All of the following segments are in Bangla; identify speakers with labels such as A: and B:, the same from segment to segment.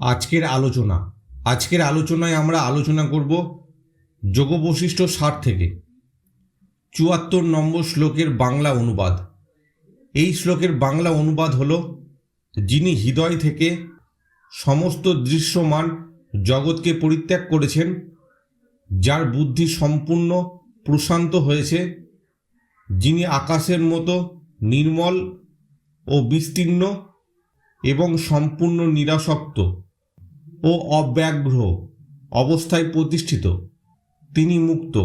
A: আজকের আলোচনা। আজকের আলোচনায় আমরা আলোচনা করব যোগ বৈশিষ্ট্য ষাট থেকে। চুয়াত্তর নম্বর শ্লোকের বাংলা অনুবাদ। এই শ্লোকের বাংলা অনুবাদ হল, যিনি হৃদয় থেকে সমস্ত দৃশ্যমান জগৎকে পরিত্যাগ করেছেন, যার বুদ্ধি সম্পূর্ণ প্রশান্ত হয়েছে, যিনি আকাশের মতো নির্মল ও বিস্তীর্ণ এবং সম্পূর্ণ নিরাসক্ত। ও অব্যাঘ্র অবস্থায় প্রতিষ্ঠিত। তিনি মুক্ত।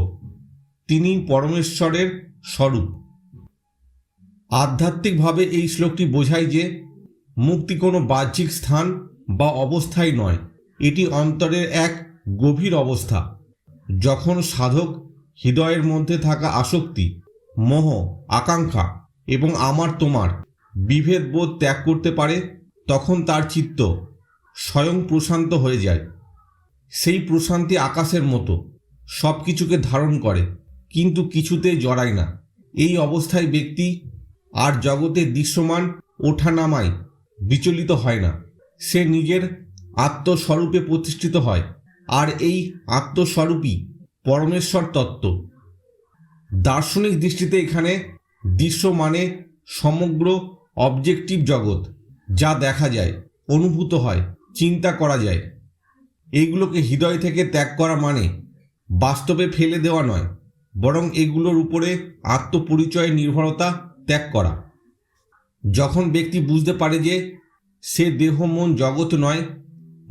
A: তিনি পরমেশ্বরের স্বরূপ। আধ্যাত্মিকভাবে এই শ্লোকটি বোঝায় যে, মুক্তি কোনো বাহ্যিক স্থান বা অবস্থায় নয়। এটি অন্তরের এক গভীর অবস্থা। যখন সাধক হৃদয়ের মধ্যে থাকা আসক্তি, মোহ, আকাঙ্ক্ষা এবং আমার তোমার বিভেদ বোধ ত্যাগ করতে পারে, তখন তার চিত্ত স্বয়ং প্রশান্ত হয়ে যায়। সেই প্রশান্তি আকাশের মতো সব কিছুকে ধারণ করে, কিন্তু কিছুতে জড়ায় না। এই অবস্থায় ব্যক্তি আর জগতে দৃশ্যমান ওঠানামায় বিচলিত হয় না। সে নিজের আত্মস্বরূপে প্রতিষ্ঠিত হয়, আর এই আত্মস্বরূপই পরমেশ্বর তত্ত্ব। দার্শনিক দৃষ্টিতে এখানে দৃশ্য মানে সমগ্র অবজেক্টিভ জগৎ, যা দেখা যায়, অনুভূত হয়। চিন্তা করা যায়। এইগুলোকে হৃদয় থেকে ত্যাগ করা মানে বাস্তবে ফেলে দেওয়া নয়, বরং এগুলোর উপরে আত্মপরিচয় নির্ভরতা ত্যাগ করা। যখন ব্যক্তি বুঝতে পারে যে সে দেহ, মন, জগৎ নয়,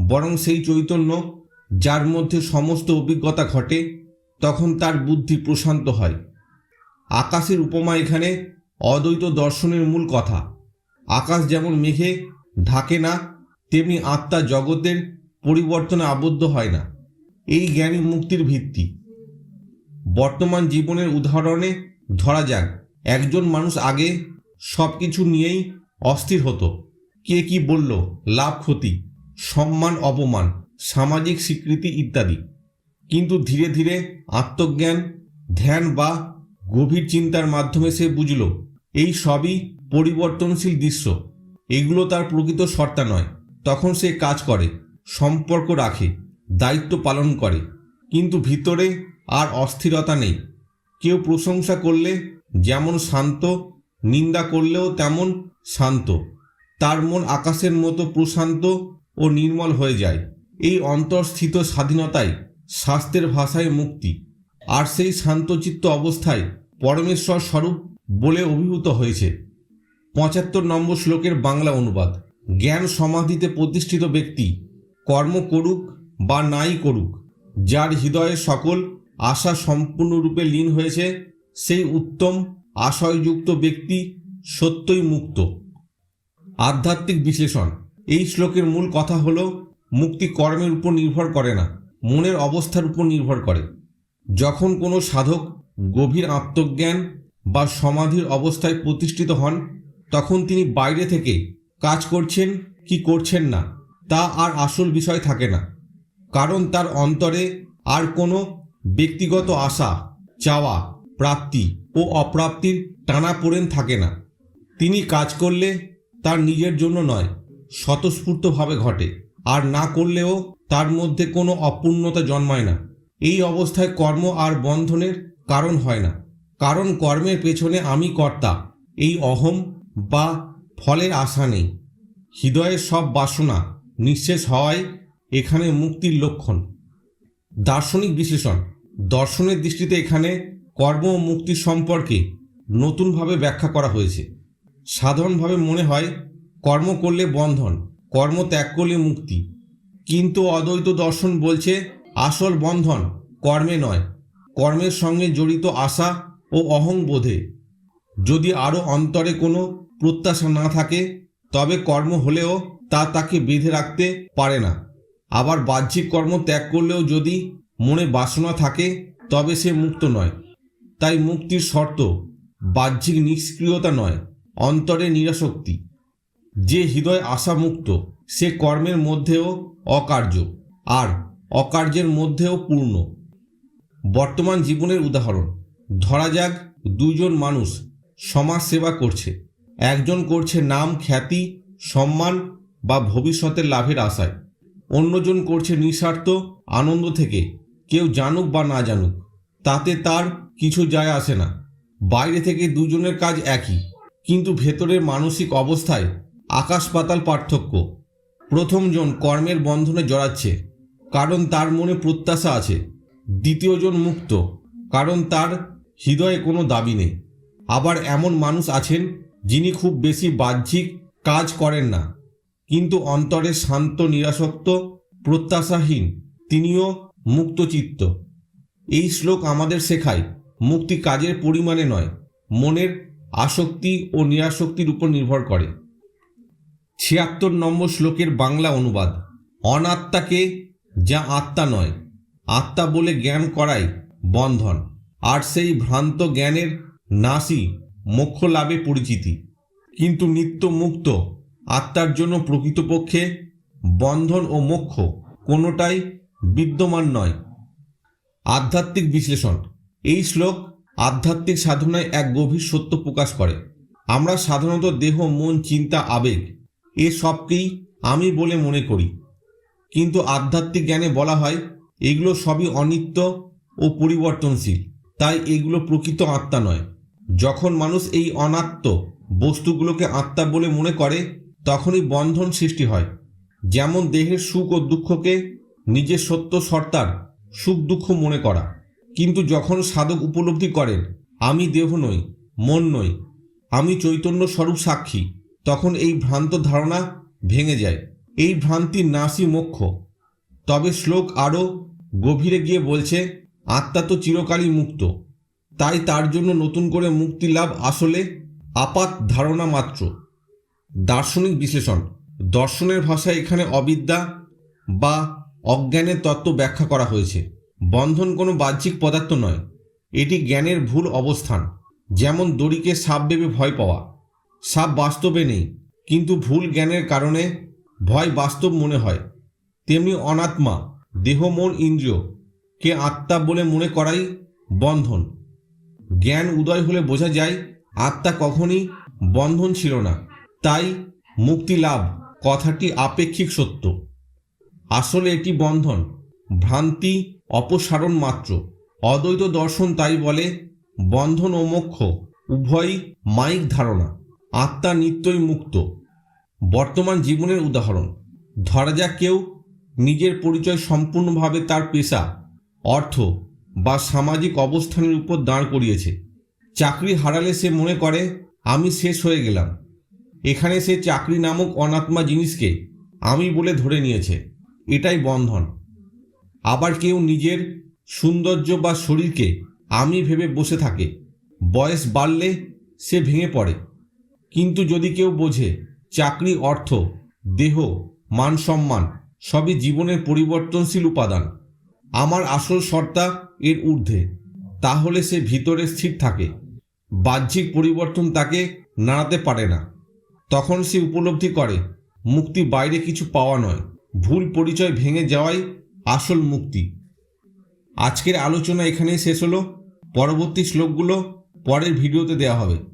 A: বরং সেই চৈতন্য যার মধ্যে সমস্ত অভিজ্ঞতা ঘটে, তখন তার বুদ্ধি প্রশান্ত হয়। আকাশের উপমা এখানে অদ্বৈত দর্শনের মূল কথা। আকাশ যেমন মেঘে ঢাকে না তেমনি আত্মা জগতের পরিবর্তনে আবদ্ধ হয় না। এই জ্ঞানী মুক্তির ভিত্তি। বর্তমান জীবনের উদাহরণে ধরা যাক, একজন মানুষ আগে সব কিছু নিয়েই অস্থির হতো। কে কি বলল, লাভ ক্ষতি, সম্মান অপমান, সামাজিক স্বীকৃতি ইত্যাদি। কিন্তু ধীরে ধীরে আত্মজ্ঞান, ধ্যান বা গভীর চিন্তার মাধ্যমে সে বুঝল, এই সবই পরিবর্তনশীল দৃশ্য। এগুলো তার প্রকৃত সত্তা নয়। তখন সে কাজ করে, সম্পর্ক রাখে, দায়িত্ব পালন করে। কিন্তু ভিতরে আর অস্থিরতা নেই। কেউ প্রশংসা করলে যেমন শান্ত, নিন্দা করলেও তেমন শান্ত। তার মন আকাশের মতো প্রশান্ত ও নির্মল হয়ে যায়। এই অন্তর্স্থিত স্বাধীনতাই স্বাস্থ্যের ভাষায় মুক্তি। আর সেই শান্তচিত্ত অবস্থায় পরমেশ্বর স্বরূপ বলে অভিভূত হয়েছে। পঁচাত্তর নম্বর শ্লোকের বাংলা অনুবাদ। জ্ঞান সমাধিতে প্রতিষ্ঠিত ব্যক্তি কর্ম করুক বা নাই করুক, যার হৃদয়ে সকল আশা সম্পূর্ণরূপে লীন হয়েছে, সেই উত্তম আশয়যুক্ত ব্যক্তি সত্যই মুক্ত। আধ্যাত্মিক বিশ্লেষণ। এই শ্লোকের মূল কথা হল, মুক্তি কর্মের উপর নির্ভর করে না, মনের অবস্থার উপর নির্ভর করে। যখন কোনো সাধক গভীর আত্মজ্ঞান বা সমাধির অবস্থায় প্রতিষ্ঠিত হন, তখন তিনি বাইরে থেকে কাজ করছেন কি করছেন না, তা আর আসল বিষয় থাকে না। কারণ তার অন্তরে আর কোনো ব্যক্তিগত আশা, চাওয়া, প্রাপ্তি ও অপ্রাপ্তির টানাপোড়েন থাকে না। তিনি কাজ করলে তার নিজের জন্য নয়, স্বতঃস্ফূর্তভাবে ঘটে। আর না করলেও তার মধ্যে কোনো অপূর্ণতা জন্মায় না। এই অবস্থায় কর্ম আর বন্ধনের কারণ হয় না। কারণ কর্মের পেছনে আমি কর্তা, এই অহম বা ফলের আশা নেই, হৃদয়ের সব বাসনা নিঃশেষ হওয়াই এখানে মুক্তির লক্ষণ। দার্শনিক বিশ্লেষণ, দর্শনের দৃষ্টিতে এখানে কর্ম ও মুক্তি সম্পর্কে নতুনভাবে ব্যাখ্যা করা হয়েছে। সাধারণভাবে মনে হয়, কর্ম করলে বন্ধন, কর্ম ত্যাগ করলে মুক্তি। কিন্তু অদ্বৈত দর্শন বলছে, আসল বন্ধন কর্মে নয়, কর্মের সঙ্গে জড়িত আশা ও অহংবোধে। যদি আরও অন্তরে কোনো প্রত্যাশা না থাকে, তবে কর্ম হলেও তা তাকে বেঁধে রাখতে পারে না। আবার বাহ্যিক কর্ম ত্যাগ করলেও যদি মনে বাসনা থাকে, তবে সে মুক্ত নয়। তাই মুক্তির শর্ত বাহ্যিক নিষ্ক্রিয়তা নয়, অন্তরে নিরাসক্তি। যে হৃদয় আশামুক্ত, সে কর্মের মধ্যেও অকার্য, আর অকার্যের মধ্যেও পূর্ণ। বর্তমান জীবনের উদাহরণ, ধরা যাক দুজন মানুষ সমাজ সেবা করছে। একজন করছে নাম, খ্যাতি, সম্মান বা ভবিষ্যতের লাভের আশায়। অন্যজন করছে নিঃস্বার্থ, আনন্দ থেকে। কেউ জানুক বা না জানুক, তাতে তার কিছু যায় আসে না। বাইরে থেকে দুজনের কাজ একই, কিন্তু ভেতরের মানসিক অবস্থায় আকাশ পাতাল পার্থক্য। প্রথমজন কর্মের বন্ধনে জড়াচ্ছে, কারণ তার মনে প্রত্যাশা আছে। দ্বিতীয়জন মুক্ত, কারণ তার হৃদয়ে কোনো দাবি নেই। আবার এমন মানুষ আছেন যিনি খুব বেশি বাহ্যিক কাজ করেন না, কিন্তু অন্তরে শান্ত, নিরাসক্ত, প্রত্যাশাহীন, তিনিও মুক্তচিত্ত। এই শ্লোক আমাদের শেখায়, মুক্তি কাজের পরিমাণে নয়, মনের আসক্তি ও নিরাসক্তির উপর নির্ভর করে। ছিয়াত্তর নম্বর শ্লোকের বাংলা অনুবাদ, অনাত্মাকে যা আত্মা নয়, আত্মা বলে জ্ঞান করাই বন্ধন, আর সেই ভ্রান্ত জ্ঞানের নাশই মোক্ষ লাভে পরিচিতি। কিন্তু নিত্য মুক্ত, আত্মার জন্য প্রকৃতপক্ষে বন্ধন ও মোক্ষ কোনোটাই বিদ্যমান নয়। আধ্যাত্মিক বিশ্লেষণ। এই শ্লোক আধ্যাত্মিক সাধনায় এক গভীর সত্য প্রকাশ করে। আমরা সাধারণত দেহ, মন, চিন্তা, আবেগ, এ সবকেই আমি বলে মনে করি। কিন্তু আধ্যাত্মিক জ্ঞানে বলা হয়, এগুলো সবই অনিত্য ও পরিবর্তনশীল। তাই এগুলো প্রকৃত আত্মা নয়। যখন মানুষ এই অনাত্ম বস্তুগুলোকে আত্মা বলে মনে করে, তখনই বন্ধন সৃষ্টি হয়। যেমন দেহের সুখ ও দুঃখকে নিজের সত্য সর্তার সুখ দুঃখ মনে করা। কিন্তু যখন সাধক উপলব্ধি করেন, আমি দেহ নই, মন নই, আমি চৈতন্য স্বরূপ সাক্ষী, তখন এই ভ্রান্ত ধারণা ভেঙে যায়। এই ভ্রান্তির নাশই মোক্ষ। তবে শ্লোক আরও গভীরে গিয়ে বলছে, আত্মা তো চিরকালই মুক্ত। তাই তার জন্য নতুন করে মুক্তি লাভ আসলে আপাত ধারণা মাত্র। দার্শনিক বিশ্লেষণ। দর্শনের ভাষায় এখানে অবিদ্যা বা অজ্ঞানের তত্ত্ব ব্যাখ্যা করা হয়েছে। বন্ধন কোনো বাহ্যিক পদার্থ নয়। এটি জ্ঞানের ভুল অবস্থান। যেমন দড়িকে সাপ ভেবে ভয় পাওয়া। সাপ বাস্তবে নেই, কিন্তু ভুল জ্ঞানের কারণে ভয় বাস্তব মনে হয়। তেমনি অনাত্মা, দেহ, মন, ইন্দ্রিয় কে আত্মা বলে মনে করাই বন্ধন। জ্ঞান উদয় হলে বোঝা যায়, আত্মা কখনই বন্ধন ছিল না। তাই মুক্তি লাভ কথাটি আপেক্ষিক সত্য। আসলে এটি বন্ধন, ভ্রান্তি, অপসারণ মাত্র। অদ্বৈত দর্শন তাই বলে, বন্ধন ও মোক্ষ, উভয়ই মাইক ধারণা, আত্মা নিত্যই মুক্ত। বর্তমান জীবনের উদাহরণ, ধরা যাক কেউ নিজের পরিচয় সম্পূর্ণভাবে তার পেশা, অর্থ বা সামাজিক অবস্থানের উপর দাঁড় করিয়েছে। চাকরি হারালে সে মনে করে, আমি শেষ হয়ে গেলাম। এখানে সে চাকরি নামক অনাত্মা জিনিসকে আমি বলে ধরে নিয়েছে। এটাই বন্ধন। আবার কেউ নিজের সৌন্দর্য বা শরীরকে আমি ভেবে বসে থাকে। বয়স বাড়লে সে ভেঙে পড়ে। কিন্তু যদি কেউ বোঝে, চাকরি অর্থ, দেহ, মান সম্মান, সবই জীবনের পরিবর্তনশীল উপাদান। আমার আসল সত্তা এর ঊর্ধ্বে। তাহলে সে ভিতরে স্থির থাকে। বাহ্যিক পরিবর্তন তাকে নাড়াতে পারে না। তখন সে উপলব্ধি করে, মুক্তি বাইরে কিছু পাওয়া নয়। ভুল পরিচয় ভেঙে যাওয়াই আসল মুক্তি। আজকের আলোচনা এখানেই শেষ হলো। পরবর্তী শ্লোকগুলো পরের ভিডিওতে দেওয়া হবে।